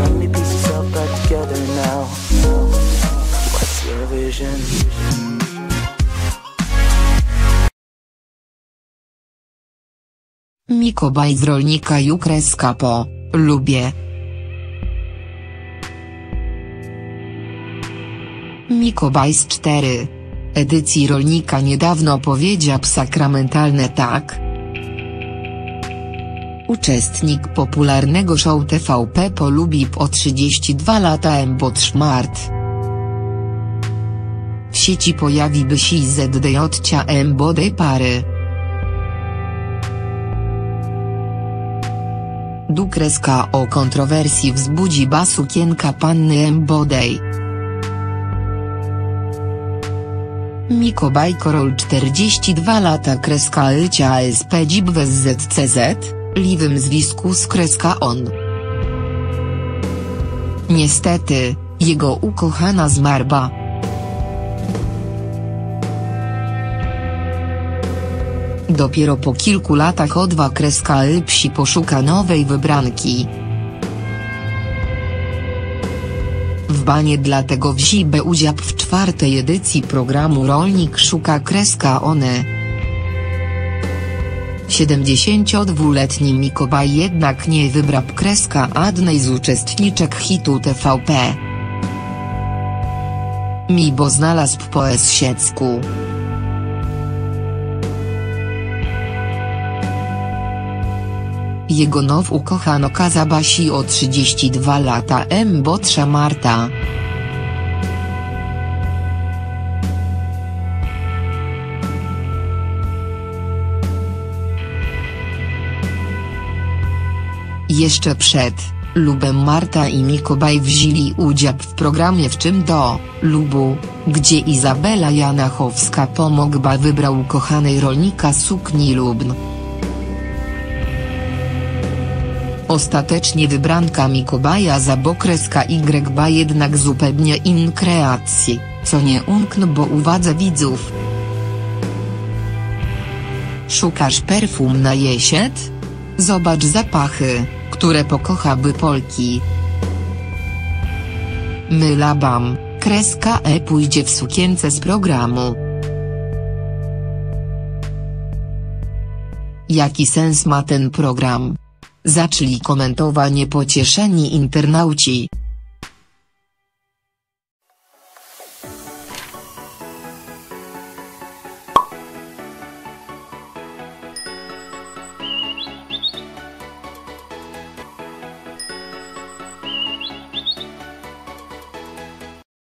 Let me piece yourself back together now. What's your vision? Mikobaj z rolnika Jukreska po, lubię. Mikobajs 4. Edycji rolnika niedawno powiedział sakramentalne tak. Uczestnik popularnego show TVP polubi po 32 lata Embot Szmart. W sieci pojawi się ZDJ Embodej pary. Dukreska o kontrowersji wzbudzi ba sukienka panny Embodej. Miko Bajkorol 42 lata kreska Ycia ASP dzib ZCZ, liwym zwisku z kreska on. Niestety, jego ukochana zmarła. Dopiero po kilku latach odwa kreska y psi poszuka nowej wybranki. W banie dlatego wzibe udział w czwartej edycji programu Rolnik szuka kreska one. 72-letni Mikołaj jednak nie wybrał kreska adnej z uczestniczek hitu TVP. Mi bo znalazł po siecku. Jego now ukochano Kazabasi o 32 lata M. Botrza Marta. Jeszcze przed lubem Marta i Mikołaj wzięli udział w programie W czym do lubu, gdzie Izabela Janachowska pomogła wybrał ukochanej rolnika sukni lubn. Ostatecznie wybranka Mikołaja za bokreska Y ba jednak zupełnie in kreacji, co nie umknę bo uwadze widzów. Szukasz perfum na jesiet? Zobacz zapachy, które pokochaby Polki. Mylabam, kreska E pójdzie w sukience z programu. Jaki sens ma ten program? Zaczęli komentowanie pocieszeni internauci.